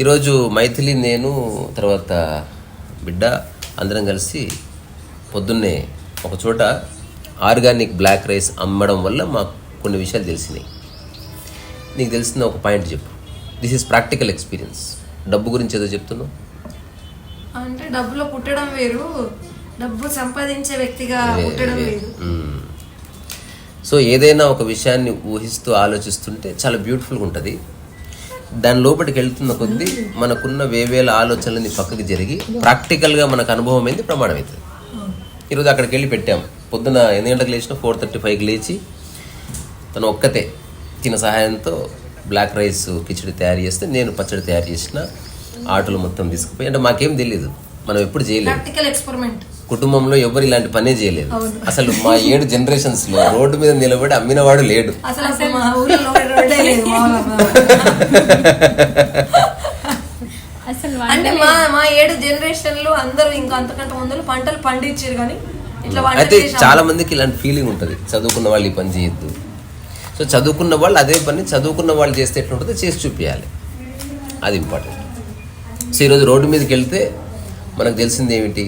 ఈరోజు మైథిలి నేను తర్వాత బిడ్డ అందరం కలిసి పొద్దున్నే ఒక చోట ఆర్గానిక్ బ్లాక్ రైస్ అమ్మడం వల్ల మాకు కొన్ని విషయాలు తెలిసినాయి. నీకు తెలిసిన ఒక పాయింట్ చెప్పు. దిస్ ఈస్ ప్రాక్టికల్ ఎక్స్పీరియన్స్ డబ్బు గురించి ఏదో చెప్తున్నావు? అంటే డబ్బులో పుట్టడం వేరు. డబ్బు సంపాదించే వ్యక్తిగా వేరు మ్మ్. సో ఏదైనా ఒక విషయాన్ని ఊహిస్తూ ఆలోచిస్తుంటే చాలా బ్యూటిఫుల్గా ఉంటుంది. దాని లోపలికి వెళ్తున్న కొద్దీ మనకున్న వేవేల ఆలోచనలని పక్కకి జరిగి ప్రాక్టికల్గా మనకు అనుభవం అయింది ప్రమాణం అవుతుంది ఈరోజు అక్కడికి వెళ్ళి పెట్టాం. పొద్దున ఎన్ని గంటలకు లేచినా ఫోర్ థర్టీ ఫైవ్కి లేచి తను ఒక్కతే తిన సహాయంతో బ్లాక్ రైస్ కిచడి తయారు చేస్తే నేను పచ్చడి తయారు చేసిన ఆటోలు మొత్తం తీసుకుపోయి అంటే మాకేం తెలియదు మనం ఎప్పుడు చేయలేదు ప్రాక్టికల్ ఎక్స్పెరిమెంట్ కుటుంబంలో ఎవరు ఇలాంటి పనే చేయలేదు. అసలు మా ఏడు జనరేషన్స్లో రోడ్డు మీద నిలబడి అమ్మినవాడు లేడు. అసలు అసలు మా ఊరిలో రోడ్డే లేదు మామూలుగా. అసలు అంటే మా మా ఏడు జనరేషన్లు అందరూ ఇంకా అంతకంటే ముందు పంటలు పండించారు కానీ అయితే చాలా మందికి ఇలాంటి ఫీలింగ్ ఉంటుంది. చదువుకున్న వాళ్ళు ఈ పని చేయొద్దు. సో చదువుకున్న వాళ్ళు అదే పని చదువుకున్న వాళ్ళు చేస్తే ఎట్లుంటుందో చేసి చూపించాలి అది ఇంపార్టెంట్ సో ఈరోజు రోడ్డు మీదకి వెళ్తే మనకు తెలిసింది ఏమిటి?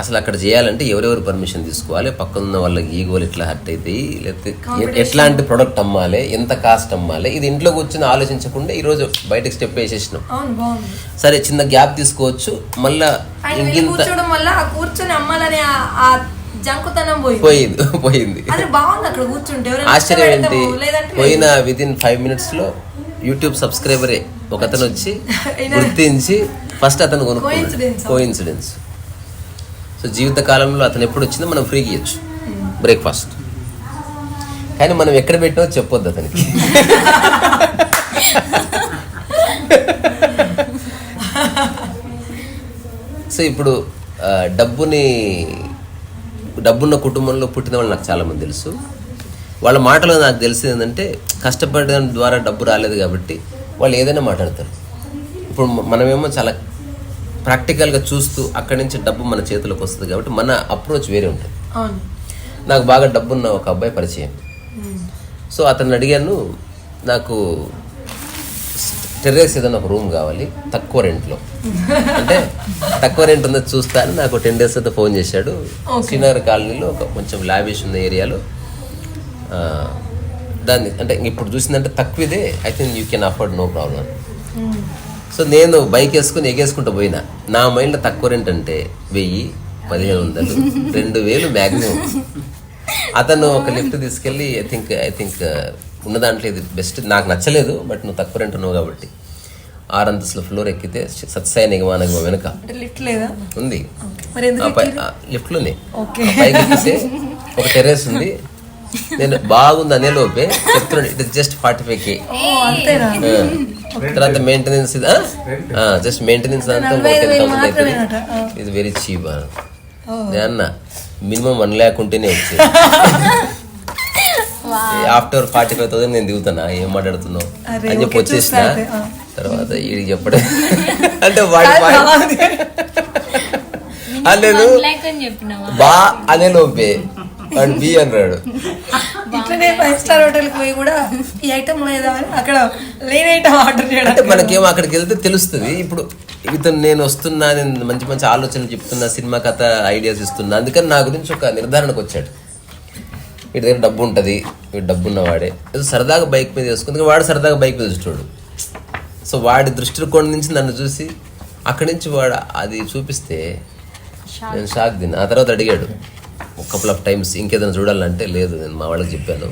అసలు అక్కడ చేయాలంటే ఎవరెవరు పర్మిషన్ తీసుకోవాలి? పక్కన వాళ్ళకి ఈగోలు ఎట్లా హర్ట్ అవుతాయి లేకపోతే ఎట్లాంటి ప్రొడక్ట్ అమ్మాలి? ఎంత కాస్ట్ అమ్మాలి? ఇది ఇంట్లో కూర్చొని ఆలోచించకుండా ఈరోజు బయటకు స్టెప్ వేసేసినాం. సరే చిన్న గ్యాప్ తీసుకోవచ్చు. మళ్ళా కూర్చొని అమ్మాలనే జంకుతనం పోయింది. పోయింది బాగుంది అక్కడ కూర్చుంటే. ఆశ్చర్యం ఏంటి పోయిన విత్ ఇన్ ఫైవ్ మినిట్స్లో యూట్యూబ్ సబ్స్క్రైబరే ఒక అతను వచ్చి గుర్తించి ఫస్ట్ అతను కొనుక్కున్నాడు. Coincidence. సో జీవితకాలంలో అతను ఎప్పుడు వచ్చిందో మనం ఫ్రీగా ఇవ్వచ్చు బ్రేక్ఫాస్ట్. కానీ మనం ఎక్కడ పెట్టామో చెప్పొద్దు అతనికి. సో ఇప్పుడు డబ్బుని డబ్బున్న కుటుంబంలో పుట్టిన వాళ్ళు నాకు చాలామంది తెలుసు. వాళ్ళ మాటలో నాకు తెలిసింది ఏంటంటే కష్టపడడం ద్వారా డబ్బు రాలేదు కాబట్టి వాళ్ళు ఏదైనా మాట్లాడతారు. ఇప్పుడు మనమేమో చాలా ప్రాక్టికల్గా చూస్తూ అక్కడి నుంచి డబ్బు మన చేతిలోకి వస్తుంది కాబట్టి మన అప్రోచ్ వేరే ఉంటుంది. నాకు బాగా డబ్బున్న ఒక అబ్బాయి పరిచయం. సో అతన్ని అడిగాను నాకు టెర్రస్ ఏదైనా ఒక రూమ్ కావాలి తక్కువ రెంట్లో. అంటే తక్కువ రెంట్ ఉందో చూస్తా అని నాకు టెన్ డేస్ అయితే ఫోన్ చేశాడు. శ్రీనగర్ కాలనీలో ఒక కొంచెం లాబిష్ ఉన్న ఏరియాలో దాన్ని అంటే ఇప్పుడు చూసిందంటే తక్కువదే I think you can afford no problem so నేను బైక్ వేసుకుని ఎగేసుకుంటూ పోయినా. నా మైండ్లో తక్కువ రెంట్ అంటే వెయ్యి పదిహేను వందలు రెండు వేలు మ్యాక్సిమం అతను ఒక లిఫ్ట్ తీసుకెళ్ళి ఐ థింక్ ఐ థింక్ ఉన్న దాంట్లో ఇది బెస్ట్ నాకు నచ్చలేదు బట్ నువ్వు తక్కువ రెంట్ ఉన్నావు కాబట్టి. ఆరు అంతస్తుల ఫ్లోర్ ఎక్కితే సత్సాయి నిగమానగమ వెనుక. అంటే లిఫ్ట్ లేదా? ఉంది. లిఫ్ట్లోనే పైకి ఎక్కితే ఒక టెర్రస్ ఉంది. నేను బాగుంది అనే లోపే చెప్తున్నాడు. It is just forty five K ఓ అంతేనా? తర్వాత మెయింటెనెన్స్ జస్ట్ మెయింటెనెన్స్ అంతా టెన్ థౌసండ్. అవుతుంది ఇది. వెరీ చీప్ నేను అన్న మినిమం వన్ ల్యాక్ ఉంటేనే వచ్చేది ఆఫ్టర్ ఫార్టీ ఫైవ్ థౌసండ్ నేను దిగుతానా? ఏం మాట్లాడుతున్నావు? అరే, అని చెప్పి వచ్చేసిన. తర్వాత వీడికి చెప్పడం. అంటే వాడి నేను బా అనే లోపే. వాడు బి అన్నాడు ఇట్లనే ఫైవ్ స్టార్ హోటల్ పోయి కూడా ఈ ఐటమ్ లేదా అని అక్కడ లేని ఐటమ్ ఆర్డర్ అంటే చేయడం మనకేమో అక్కడికి వెళ్తే తెలుస్తుంది. ఇప్పుడు ఇతను నేను వస్తున్నా నేను మంచి మంచి ఆలోచనలు చెప్తున్నా సినిమా కథ ఐడియాస్ ఇస్తున్నా అందుకని నా గురించి ఒక నిర్ధారణకు వచ్చాడు. వీడి దగ్గర డబ్బు ఉంటుంది వీడు డబ్బు ఉన్నవాడే. ఏదో సరదాగా బైక్ మీద వేసుకుంది వాడు సరదాగా బైక్ మీద చూస్తాడు. సో వాడి దృష్టికోణం నుంచి నన్ను చూసి అక్కడి నుంచి వాడు అది చూపిస్తే నేను షాక్ తిన్నా ఆ తర్వాత అడిగాడు ఒక కపుల్ ఆఫ్ టైమ్స్ ఇంకేదైనా చూడాలంటే లేదు నేను మా వాళ్ళకి చెప్పాను.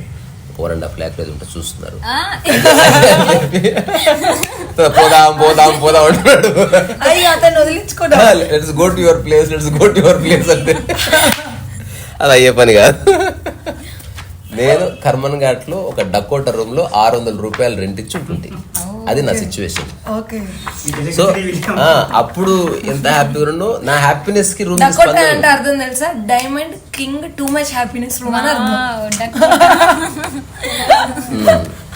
Four and half lakh range ఉంటే చూస్తున్నారు. పోదాం పోదాం పోదాం అంటున్నాడు. Let's go to your place let's go to your place అంటే. అది అయ్యే పని కాదు. నేను కర్మన్ ఘాట్లో ఒక డకోటా రూమ్లో ఆరు వందల రూపాయలు రెంట్ ఇచ్చి ఉంటుంటే అది నా సిచ్యువేషన్ ఓకే సో అప్పుడు ఎంత హ్యాపీగా ఉన్నో నా హ్యాపీనెస్కి రూమ్ అంటే అర్థం తెలుసా? Diamond king too much happiness room అని అర్థం. వావ్, డక్-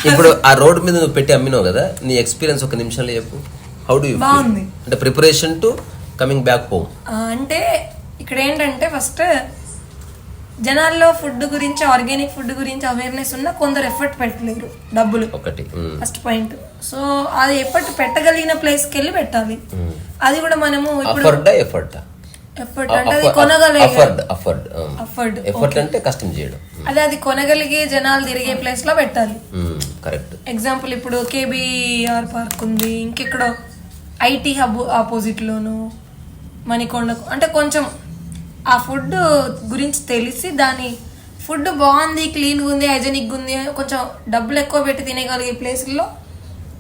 ఇప్పుడు ఆ రోడ్ మీద నువ్వు పెట్టి అమ్మినావు కదా నీ ఎక్స్పీరియన్స్ ఒక నిమిషంలో చెప్పు. How do you. అంటే preparation to coming back home అంటే ఇక్కడ ఏంటంటే ఫస్ట్ జనాల్లో ఫుడ్ గురించి ఆర్గానిక్ ఫుడ్ గురించి అవేర్నెస్ ఉన్న కొందరు ఎఫర్ట్ పెట్టలేరు డబ్బులు. ఒకటి ఫస్ట్ పాయింట్. సో అది ఎఫర్ట్ పెట్టగలిగిన ప్లేస్కి వెళ్ళి పెట్టాలి అది కూడా మనము ఇప్పుడు ఎఫర్ట్? ఎఫర్ట్ అంటే అది కొనగలిగే అఫర్డ్ ఎఫర్ట్ అంటే కష్టం చేయడం. అదే అది కొనగలిగే జనాలు తిరిగే ప్లేస్లో పెట్టాలి. కరెక్ట్. ఎగ్జాంపుల్ ఇప్పుడు కేబీఆర్ పార్క్ ఉంది ఇంకెక్కడో ఐటీ హబ్ ఆపోజిట్ లోను మణికొండకు అంటే కొంచెం ఆ ఫుడ్ గురించి తెలిసి దాని ఫుడ్ బాగుంది క్లీన్గా ఉంది హైజెనిక్ ఉంది కొంచెం డబ్బులు ఎక్కువ పెట్టి తినగలిగే ప్లేసుల్లో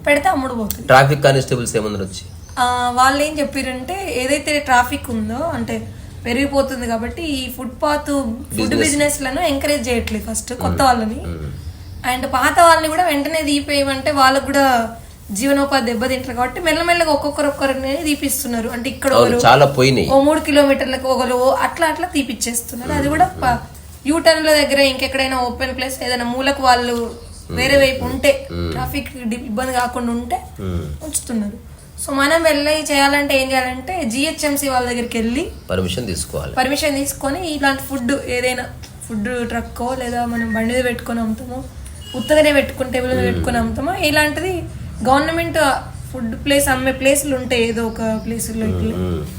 పెడితే అమ్ముడు పోతుంది. ట్రాఫిక్ కానిస్టేబుల్స్ ఏమన్నారు వచ్చి? వాళ్ళు ఏం చెప్పారంటే ఏదైతే ట్రాఫిక్ ఉందో అంటే పెరిగిపోతుంది కాబట్టి ఈ ఫుట్పాత్ ఫుడ్ బిజినెస్లను ఎంకరేజ్ చేయట్లేదు ఫస్ట్ కొత్త వాళ్ళని. అండ్ పాత వాళ్ళని కూడా వెంటనే తీపేయమంటే వాళ్ళకు కూడా జీవనోపాధి దెబ్బతింటారు కాబట్టి మెల్లమెల్లగా ఒక్కొక్కరు ఒక్కరిని తీపిస్తున్నారు. అంటే ఇక్కడ ఒకరు చాలా పోయినాయి. ఓ మూడు కిలోమీటర్లకు ఒకరు అట్లా అట్లా తీపిచ్చేస్తున్నారు. అది కూడా యూ టర్న్ల దగ్గర ఇంకెక్కడైనా ఓపెన్ ప్లేస్ ఏదైనా మూలకు వాళ్ళు వేరే వైపు ఉంటే ట్రాఫిక్ ఇబ్బంది కాకుండా ఉంటే ఉంచుతున్నారు. సో మనం వెళ్ళి చేయాలంటే ఏం చేయాలంటే జిహెచ్ఎంసీ వాళ్ళ దగ్గరికి వెళ్ళి పర్మిషన్ తీసుకోవాలి. పర్మిషన్ తీసుకొని ఇలాంటి ఫుడ్ ఏదైనా ఫుడ్ ట్రక్కో లేదా మనం బండి పెట్టుకొని అమ్ముతామో ఉత్తగానే పెట్టుకుని టేబుల్ పెట్టుకొని అమ్ముతామో ఇలాంటిది గవర్నమెంట్ ఫుడ్ ప్లేస్ అమ్మే ప్లేసులు ఉంటాయి ఏదో ఒక ఇట్లా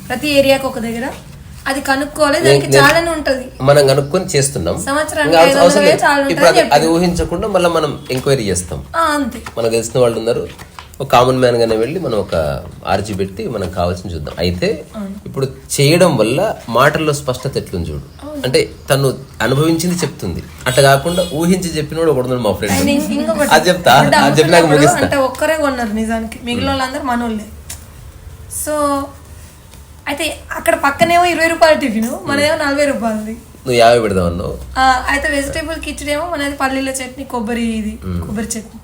ప్రతి ఏరియాకి ఒక దగ్గర. అది కనుక్కోవాలి దానికి చాలానే ఉంటది. మనం కనుక్కొని చేస్తున్నాం. సంవత్సరానికి అది- ఊహించకుండా మళ్ళీ మనం ఎంక్వైరీ చేస్తాం. ఆ, అంతే. మనకు తెలిసిన వాళ్ళు ఉన్నారు. ఒక కామన్ మ్యాన్ గానే వెళ్ళి మనం ఒక ఆర్జీ పెట్టి మనం కావాల్సిన చూద్దాం. అయితే ఇప్పుడు చేయడం వల్ల మాటల్లో స్పష్టత ఎట్లుంది చూడు? అంటే తను అనుభవించింది చెప్తుంది. అట్లా కాకుండా ఊహించి చెప్పినోడు ఒకడు ఉన్నాడు మా ఫ్రెండ్ అది చెప్తా? అది చెప్పినాక ముగిస్తా. అంటే ఒక్కరే కొన్నారు నిజానికి. మిగిలిన వాళ్ళందరూ మనోళ్ళే. సో అయితే అక్కడ పక్కనేమో ఇరవై రూపాయల టిఫిన్ మనదేమో నలభై రూపాయలది. నువ్వు యాభై పెడదాం అన్నావు. అయితే వెజిటేబుల్ కిచడీ ఏమో మనది పల్లీల చట్నీ కొబ్బరి ఇది కొబ్బరి చట్నీ.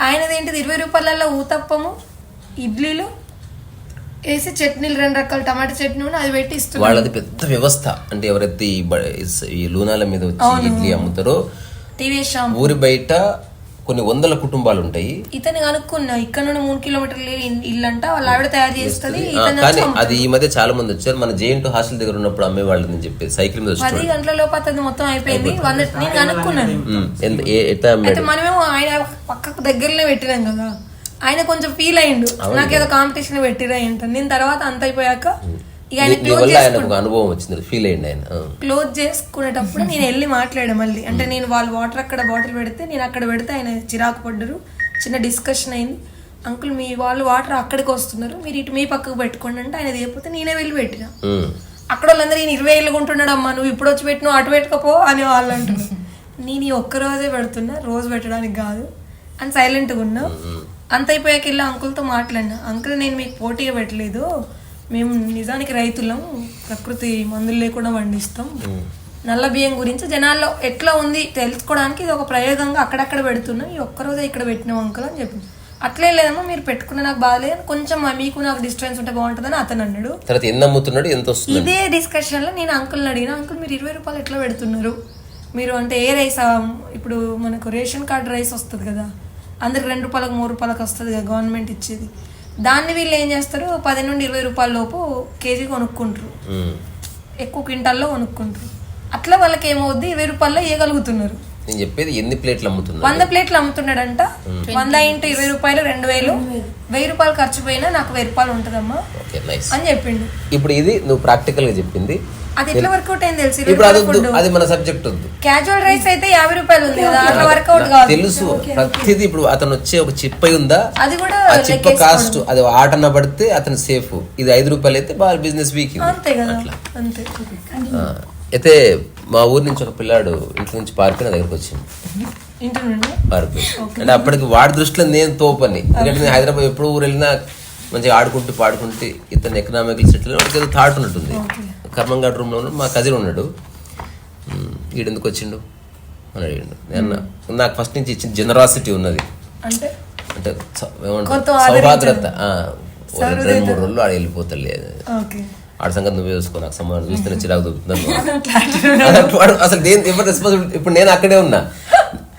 ఆయనది ఏంటిది ఇరవై రూపాయలలో ఊతప్పము ఇడ్లీలు వేసి చట్నీలు రెండు రకాల టమాటా చట్నీ అది పెట్టి ఇస్తున్నారు. వాళ్ళది పెద్ద వ్యవస్థ. అంటే ఎవరైతే ఈ లూనాల మీద వచ్చి ఇడ్లీ అమ్ముతారో ఊరి బయట కొన్ని వందల కుటుంబాలు ఉంటాయి. ఇతని కనుక్కున్నా ఇక్కడ నుండి మూడు కిలోమీటర్లు ఇ- ఇల్లంట వాళ్ళ ఆవిడ తయారు చేస్తుంది. కానీ అది ఈ మధ్య చాలా మంది వచ్చారు. మన జేఎన్టు హాస్టల్ దగ్గర ఉన్నప్పుడు అమ్మే వాళ్ళని చెప్పి సైకిల్ మీద పది గంటల లోపు అతను మొత్తం అయిపోయింది. వంద నేను కనుక్కున్నాను అయితే మనమేమో ఆయన పక్కకు దగ్గరనే పెట్టినాం కదా. ఆయన కొంచెం ఫీల్ అయ్యిండు. నాకేదో కాంపిటీషన్ పెట్టిరా ఏంట నేను తర్వాత అంత అయిపోయాక ఇక ఆయన నీ- క్లోజ్ వల్ల ఆయనకు ఒక అనుభవం వచ్చింది. ఫీల్ అయ్యింది ఆయన. ఆ. క్లోజ్ చేసుకునేటప్పుడు నేను వెళ్ళి మాట్లాడా మళ్ళీ. అంటే నేను వాళ్ళు వాటర్ అక్కడ బాటిల్ పెడితే నేను అక్కడ పెడితే ఆయన చిరాకు పడ్డరు. చిన్న డిస్కషన్ అయింది. అంకుల్ మీ వాళ్ళు వాటర్ అక్కడికి వస్తున్నారు. మీరు ఇటు మీ పక్కకు పెట్టుకోండి అంటే ఆయన లేకపోతే నేనే వెళ్ళి పెట్టిన. ఉమ్. అక్కడ వాళ్ళందరూ ఈయన ఇరవై ఏళ్ళు కొంటున్నాడు అమ్మా నువ్వు ఇప్పుడు వచ్చి పెట్టినావు అటు పెట్టుకోపో అని వాళ్ళు అంటున్నారు. నేను ఈ ఒక్క రోజే పెడుతున్నా రోజు పెట్టడానికి కాదు అని సైలెంట్గా ఉన్నా. అంత అయిపోయాక వెళ్ళి అంకుల్తో మాట్లాడినా. అంకుల్ నేను మీకు పోటీగా పెట్టలేదు. మేము నిజానికి రైతులం ప్రకృతి మందులు లేకుండా పండిస్తాం. నల్ల బియ్యం గురించి జనాల్లో ఎట్లా ఉంది తెలుసుకోవడానికి ఇది ఒక ప్రయోగంగా అక్కడక్కడ పెడుతున్నాం. ఈ ఒక్కరోజే ఇక్కడ పెట్టినాం అంకుల్ అని చెప్పి. అట్లే లేదమ్మా మీరు పెట్టుకున్న నాకు బాగాలేదు కొంచెం మీకు నాకు డిస్టెన్స్ ఉంటే బాగుంటుందని అతను అన్నాడు. తర్వాత అమ్ముతున్నాడు ఎంత వస్తుంది ఇదే డిస్కషన్లో నేను అంకుల్ని అడిగిన అంకుల్ మీరు ఇరవై రూపాయలు ఎట్లా పెడుతున్నారు? మీరు అంటే ఏ రైస్ ఇప్పుడు మనకు రేషన్ కార్డ్ రైస్ వస్తుంది కదా అందరికి రెండు రూపాయలకు మూడు రూపాయలకు వస్తుంది కదా గవర్నమెంట్ ఇచ్చేది. దాన్ని వీళ్ళు ఏం చేస్తారు? పది నుండి ఇరవై రూపాయల లోపు కేజీ కొనుక్కుంటారు. ఎక్కువ క్వింటాల్లో కొనుక్కుంటారు. అట్లా వాళ్ళకి ఏమవుద్ది? ఇరవై రూపాయల్లో ఇవ్వగలుగుతున్నారు నేను చెప్పేది ఎన్ని ప్లేట్లు అమ్ముతున్నా వంద ప్లేట్లు అమ్ముతున్నాడంట. వంద ఇంటూ ఇరవై రూపాయలు రెండు వేలు. వెయ్యి రూపాయలు ఖర్చు పోయినా నాకు వెయ్యి రూపాయలు ఉంటుందమ్మా ఓకే నైస్. అని చెప్పిండు. ఇప్పుడు ఇది నువ్వు ప్రాక్టికల్గా చెప్పింది. అది ఎట్లా వర్కౌట్ అయింది తెలిసి ఇప్పుడు అది వద్దు. అది మన సబ్జెక్ట్ వద్దు. క్యాజువల్ రైస్ అయితే యాభై రూపాయలు ఉంది కదా అట్లా వర్కౌట్ కాదు. తెలుసు ప్రతిదీ ఇప్పుడు అతను వచ్చే ఒక చిప్పై ఉందా అది కూడా ఆ చిప్ప కాస్ట్ అది ఆటన పడితే అతను సేఫ్ ఇది ఐదు రూపాయలు అయితే బాగా బిజినెస్ వీక్. అంతే కదా అంతే. అయితే మా ఊరి నుంచి ఒక పిల్లాడు ఇంట్లో నుంచి పారిపోయి నా దగ్గరకు వచ్చింది ఇంటి పారిపోయి అంటే అప్పటికి వాడి దృష్టిలో నేను తోపని. ఎందుకంటే నేను హైదరాబాద్ ఎప్పుడు ఊరు వెళ్ళినా మంచిగా ఆడుకుంటూ పాడుకుంటూ ఇతను ఎకనామికల్ సెటిల్ ఏదో థాట్ ఉన్నట్టుంది. కర్మంగాడ్ రూమ్లో ఉన్నాడు మా కజిన్ ఉన్నాడు. "ఉమ్, ఈడెందుకు వచ్చిండు? అని అడిగిండు. నేను నాకు ఫస్ట్ నుంచి ఇచ్చిన జనరాసిటీ ఉన్నది. అంటే? అంటే స- ఏమంటారు? కొంత సౌహార్ద్రత ఆ, ఓ రెండు మూడు రోజులు ఆడ వెళ్ళిపోతలే ఓకే. ఆడ సంగతి నువ్వే చూసుకో నాకు సంబంధం చూస్తేనే చిరాకు దొరుకుతున్నాను అసలు దేని ఎవరు రెస్పాన్సిబిలిటీ ఇప్పుడు నేను అక్కడే ఉన్నా.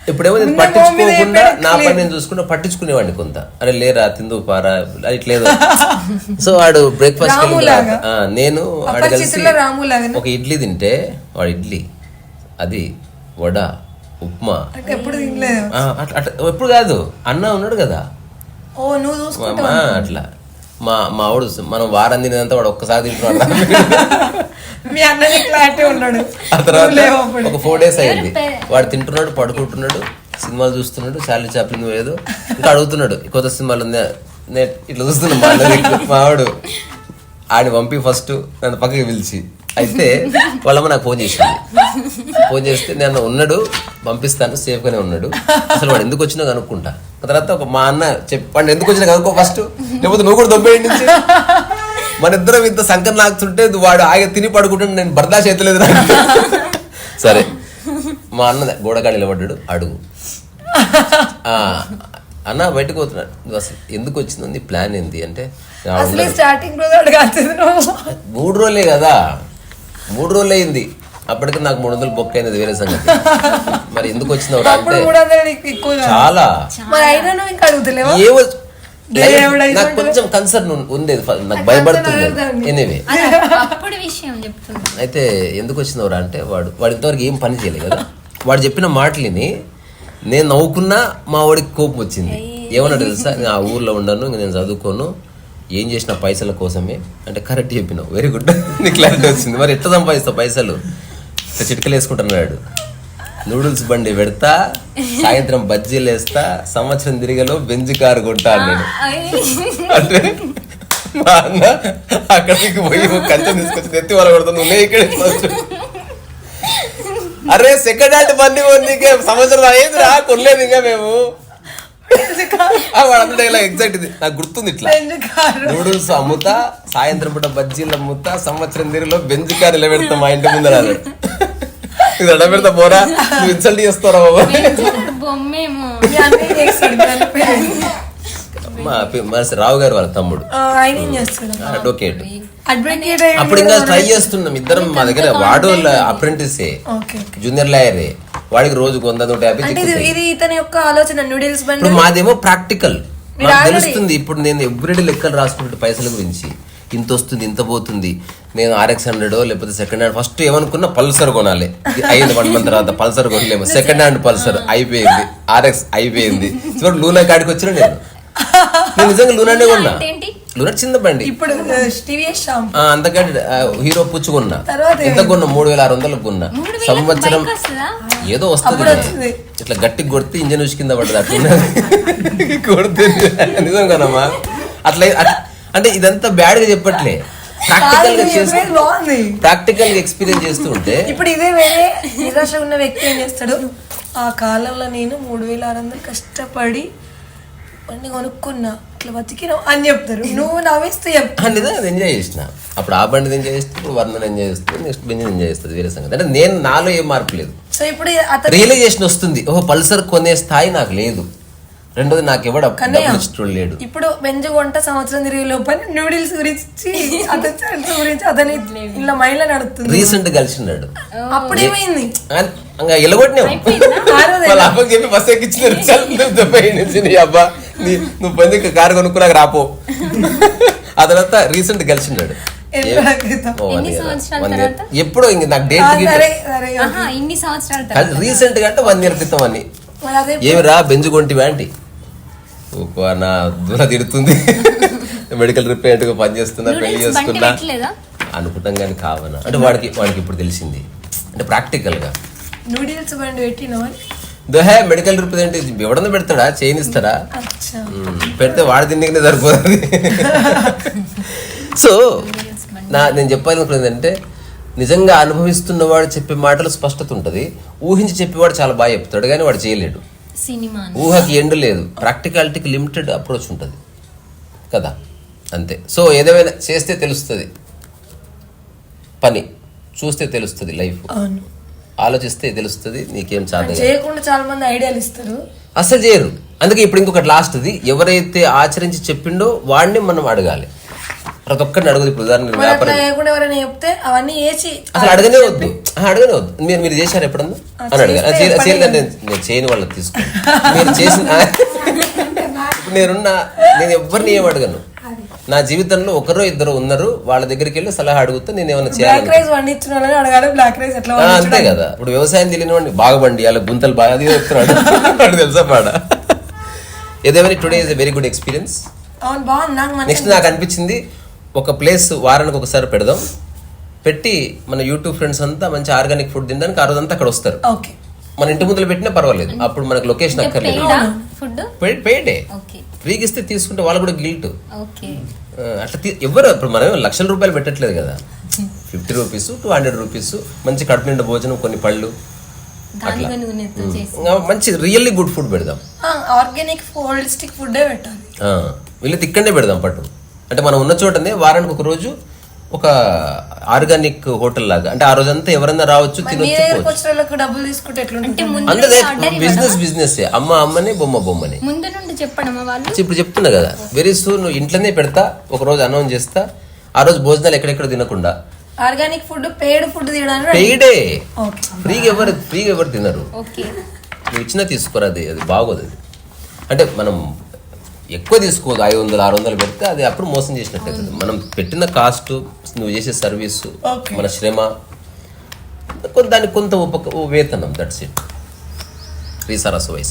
ఇప్పుడేమో నేను పట్టించుకోకుండా నా పని నేను చూసుకుంటా పట్టించుకునేవాడిని కొంత. అరే లేరా తిందు పారా ఇట్లేదు సో వాడు బ్రేక్ఫాస్ట్. నేను? ఒక ఇడ్లీ తింటే వాడు ఇడ్లీ అది వడ ఉప్మా. ఎప్పుడు కాదు అన్న ఉన్నాడు కదా. అట్లా. మా మా ఆవిడ మనం వారం తినేదంతా వాడు ఒక్కసారి తింటున్నాడు మీ అన్నని క్లారిటీ ఉన్నాడు. ఆ తర్వాత. ఒక ఫోర్ డేస్ అయింది. వాడు తింటున్నాడు పడుకుంటున్నాడు సినిమాలు చూస్తున్నాడు శాలరీ చాప్లింగ్ ఏదో ఇంకా అడుగుతున్నాడు "ఈ కొత్త సినిమాలు ఇట్లా చూస్తున్నా మా అన్న మా ఆవిడు. ఆడిని పంపి ఫస్ట్ నన్ను పక్కకి పిలిచి. అయితే వాళ్ళమ్మ నాకు ఫోన్ చేసింది. ఫోన్ చేస్తే నేను ఉన్నాడు పంపిస్తాను సేఫ్గానే ఉన్నాడు. అసలు వాడు ఎందుకు వచ్చినా కనుక్కుంటా. తర్వాత ఒక మా అన్న చెప్పండి ఎందుకు వచ్చినా కనుక్కో ఫస్ట్. లేకపోతే నువ్వు కూడా దొబ్బేయండి మన ఇద్దరం ఇంత సంకం లాగుతుంటే వాడు ఆగి తిని పడుకుంటుంటే నేను బర్దాష్ ఎత్తలేదు సరే. మా అన్న గోడకాడ నిలబడ్డాడు అడుగు. అన్న బయటకు పోతున్నాడు. అసలు ఎందుకు వచ్చిందో? ప్లాన్ ఏంది? అంటే అసలు ఉండదు." స్టార్టింగ్ రోజు అడగాల్సింది మూడు రోజులే కదా. మూడు రోజులు అయింది. అప్పటికి నాకు మూడు వందలు బొక్క అయినది వేరే సంగతి. మరి ఎందుకు అంటే కాదు. చాలా. మరి అయినా నువ్వు ఇంకా అడుగుతలేవా? ఏవో నాకు కొంచెం కన్సర్న్ ఉండేది. ఫ- నాకు భయపడుతుంది ఎనివే అది అప్పుడు విషయం చెప్తున్నా. అయితే ఎందుకు వచ్చినవరా అంటే వాడు వాడు ఇంతవరకు ఏం పని చేయలేదు కదా. వాడు చెప్పిన మాటలిని నేను నవ్వుకున్నా మా వాడికి కోపం వచ్చింది. ఏమన్నా తెలుసా? నేను ఆ ఊర్లో ఉండను నేను చదువుకోను ఏం చేసిన పైసల కోసమే? అంటే కరెక్ట్ చెప్పినావు. వెరీ గుడ్ నీకు క్లారిటీ వచ్చింది. మరి ఎట్లా సంపాదిస్తావు పైసలు? చిటికలు వేసుకుంటున్నాడు నూడిల్స్ బండి పెడతా సాయంత్రం బజ్జీలు వేస్తా సంవత్సరం తిరిగలో బెంజ్ కారు కొంటా నేను. అంటే మా అన్న అక్కడికి పోయి కంచె తీసుకొచ్చి నెత్తి వాళ్ళ కొడతా నువ్వు ఇక్కడ అరే సెకండ్ హ్యాండ్ బండి నీకే సంవత్సరం అయ్యిందిరా కొనలేదు ఇంకా మేము. ఇలా ఎగ్జాక్ట్ ఇది. నాకు గుర్తుంది ఇట్లా. నూడిల్స్ అమ్ముతా సాయంత్రం పూట బజ్జీలు అమ్ముతా సంవత్సరం తిరిగిలో బెంజ్ కారు ఇలా పెడతా మా ఇంటి ముందర. ఇది అడ పెడతా పోరా? నువ్వు ఇన్సల్ట్ చేస్తారా బాబా. మీ రావు గారు వాళ్ళ తమ్ముడు. అడ్వకేట్ అప్పుడు ఇంకా ట్రై చేస్తున్నాం ఇద్దరం మా దగ్గర. వాడు అప్రెంటిసే జూనియర్ లాయరే వాడికి రోజుకు వంద నూట యాభై ఇది ఇతని యొక్క ఆలోచన నూడిల్స్ బండి. ఇప్పుడు మాదేమో ప్రాక్టికల్ నాకు తెలుస్తుంది ఇప్పుడు నేను ఎవ్రీడే లెక్కలు రాసుకుంటే పైసల గురించి. ఇంత వస్తుంది ఇంత పోతుంది. నేను ఆర్ఎక్స్ హండ్రెడ్ లేకపోతే సెకండ్ హ్యాండ్ ఫస్ట్ ఏమనుకున్నా పల్సర్ కొనాలి. అయింది వన్ మంత్ తర్వాత పల్సర్ కొనలేము. సెకండ్ హ్యాండ్ పల్సర్ అయిపోయింది ఆర్ఎక్స్ అయిపోయింది. చివరికి లూనా కాడికి వచ్చిన నేను. నేను నిజంగా లూనానే కొన్నా? లూనా చిన్న బండి. ఇప్పుడు అంతకంటే హీరో పుచ్చుకున్నా ఎంత కొన్నా? మూడు వేల ఆరు వందలకు కొన్నా. సంవత్సరం? ఏదో వస్తుంది. ఇట్లా గట్టికి కొడితే ఇంజన్ ఉసి కింద పడ్డది అట్లా కొడితే నిజం కదమ్మా. అట్లా అట్- ఇదంతా బ్యాడ్గా చెప్పట్లే. ప్రాక్టికల్గా చేస్తూ ప్రాక్టికల్గా ఎక్స్పీరియన్స్ చేస్తూ ఉంటే ఇప్పుడు ఇదే వేరే నిరాశ ఉన్న వ్యక్తి ఏం చేస్తాడు? ఆ కాలంలో నేను మూడు వేల ఆరు వందలు కష్టపడి బండి కొనుక్కున్నా ఇట్లా బతికినా అని చెప్తారు. నువ్వు నవ్విస్తూ నిజంగా ఎంజాయ్ చేసిన. అప్పుడు ఆ బండి ఎంజాయ్ చేస్తే ఇప్పుడు వర్ణన ఎంజాయ్ చేస్తుంది నెక్స్ట్ బెంజిన్ ఎంజాయ్ చేస్తుంది వేరే సంగతి. అంటే నేను నాలో ఏం మార్పు లేదు. సో ఇప్పుడు అతను రియలైజేషన్ వస్తుంది. ఓహో పల్సర్ కొనే స్థాయి నాకు లేదు. రెండోది నాకు ఎవడ. డబ్బులు లేడు. ఇప్పుడు బెంజ్ కొంట సంవత్సరం తిరిగి లోపల నూడిల్స్ గురించి అతని గురించి అతని ఇలా మైండ్లో నడుస్తుంది రీసెంట్ కలిసినాడు. అప్పుడు ఏమైంది ఇంకా ఎలగొట్టినావు. వాళ్ళ అబ్బకి చెప్పి బస్ ఎక్కించినారు చల్ నువ్వు దెబ్బయి నుంచి నీ అబ్బా నీ నువ్వు బండి కారు కొనుక్కున్నాక రాపో. ఆ తర్వాత రీసెంట్ కలిసినాడు. ఎప్పుడో ఇంక నాకు డేట్ ఇన్ని సంవత్సరాల రీసెంట్గా అంటే వన్ ఇయర్ క్రితం అని. ఏమి రా బెంజు కొంటివా ఆంటీ ఊకో నా దూర తిడుతుంది. మెడికల్ రిపేర్గా పనిచేస్తున్నా పెళ్ళి పెట్టలేదా? అనుకుంటాం కానీ కావనా? అంటే వాడికి వాడికి ఇప్పుడు తెలిసింది. అంటే ప్రాక్టికల్గా నూడిల్స్ బండి పెట్టినావని దోహే మెడికల్ రిప్రజెంటేటివ్ ఎవడన్నా పెడతాడా? చేయనిస్తాడా. పెడితే వాడి తిండికినే సరిపోతుంది. సో నా నేను చెప్పాలనుకున్నది ఏంటంటే నిజంగా అనుభవిస్తున్నవాడు చెప్పే మాటలు స్పష్టత ఉంటుంది. ఊహించి చెప్పేవాడు చాలా బాగా చెప్తాడు కానీ వాడు చేయలేడు. సినిమా ఊహకి ఎండు లేదు. ప్రాక్టికాలిటీకి లిమిటెడ్ అప్రోచ్ ఉంటుంది. కదా? అంతే. సో ఏదేమైనా చేస్తే తెలుస్తుంది. పని. చూస్తే తెలుస్తుంది లైఫ్. ఆలోచిస్తే తెలుస్తుంది నీకేం చాలు చేయకుండా చాలా మంది ఐడియాలు ఇస్తారు. అసలు చేయరు. అందుకే ఇప్పుడు ఇంకొకటి లాస్ట్ది. ఎవరైతే ఆచరించి చెప్పిండో వాడిని మనం అడగాలి. ప్రతి ఒక్కరిని అడుగుదు ఇప్పుడు ఉదాహరణ వ్యాపారం ఎవరైనా చెప్తే అవన్నీ వేసి అసలు అడగనే వద్దు. అడగనే వద్దు. మీరు మీరు చేశారు ఎప్పుడన్నా? అని అడగారు నేను చేయని వాళ్ళకి తీసుకో మీరు చేసిన ఇప్పుడు నేనున్నా నేను ఎవరిని ఏం అడగను. నా జీవితంలో ఒకరో ఇద్దరు ఉన్నారు. వాళ్ళ దగ్గరికి వెళ్ళి సలహా అడుగుతా నేను ఏమైనా చేయాలి అంతే కదా. ఇప్పుడు వ్యవసాయం తెలియని వాడిని బాగా బండి అలా గుంతలు బాగా అది చెప్తున్నాడు. తెలుసా పాడ? ఏదేమైనా today is a very good experience next నాకు అనిపించింది ఒక ప్లేస్ వారానికి ఒకసారి పెడదాం. పెట్టి మన యూట్యూబ్ ఫ్రెండ్స్ అంతా మంచి ఆర్గానిక్ ఫుడ్ తినడానికి ఆ రోజంతా అక్కడ వస్తారు. ఓకే. మన ఇంటి ముందులు పెట్టినా పర్వాలేదు. అప్పుడు మనకు లొకేషన్ అక్కర్లేదు. పెయిడా ఫుడ్ పేడే ఓకే. ఫ్రీకి ఇస్తే తీసుకుంటే వాళ్ళు కూడా గిల్ట్ ఓకే. అట్లా ఎవరు ఇప్పుడు మనం లక్షల రూపాయలు పెట్టట్లేదు కదా. Fifty rupees two hundred rupees మంచి కడుపు నిండా భోజనం కొన్ని పళ్ళు మంచి రియల్లీ గుడ్ ఫుడ్ పెడదాం. ఆర్గానిక్ హోలిస్టిక్ ఫుడ్డే పెట్టాలి. ఇక్కడనే పెడదాం పట్టు. అంటే మనం ఉన్న చోటనే వారానికి ఒక రోజు ఒక ఆర్గానిక్ హోటల్ లాగా. అంటే ఆ రోజంతా ఎవరన్నా రావచ్చు తినొచ్చు బిజినెస్ బిజినెస్ అమ్మ అమ్మని బొమ్మ బొమ్మని. ముందు నుండి చెప్పడమా వాళ్ళు? ఇప్పుడు చెప్తున్నా కదా. వెరీ సూన్ నువ్వు ఇంట్లోనే పెడతా ఒక రోజు అనౌన్స్ చేస్తా. ఆ రోజు భోజనాలు ఎక్కడెక్కడ తినకుండా. ఆర్గానిక్ ఫుడ్ పెయిడ్ ఫుడ్ పెయిడే. ఓకే. ఫ్రీగా ఎవరు ఫ్రీగా ఎవరు తినరు. ఓకే. నువ్వు ఇచ్చినా తీసుకోరు అది అది బాగోదు అది. అంటే మనం ఎక్కువ తీసుకోదు. ఐదు వందలు ఆరు వందలు పెడితే అది అప్పుడు మోసం చేసినట్టు అవుతుంది మనం పెట్టిన కాస్ట్ నువ్వు చేసే సర్వీస్. మన శ్రమ దానికి కొంత ఉప వేతనం దట్స్ ఇట్ రీసారస్ వయసు.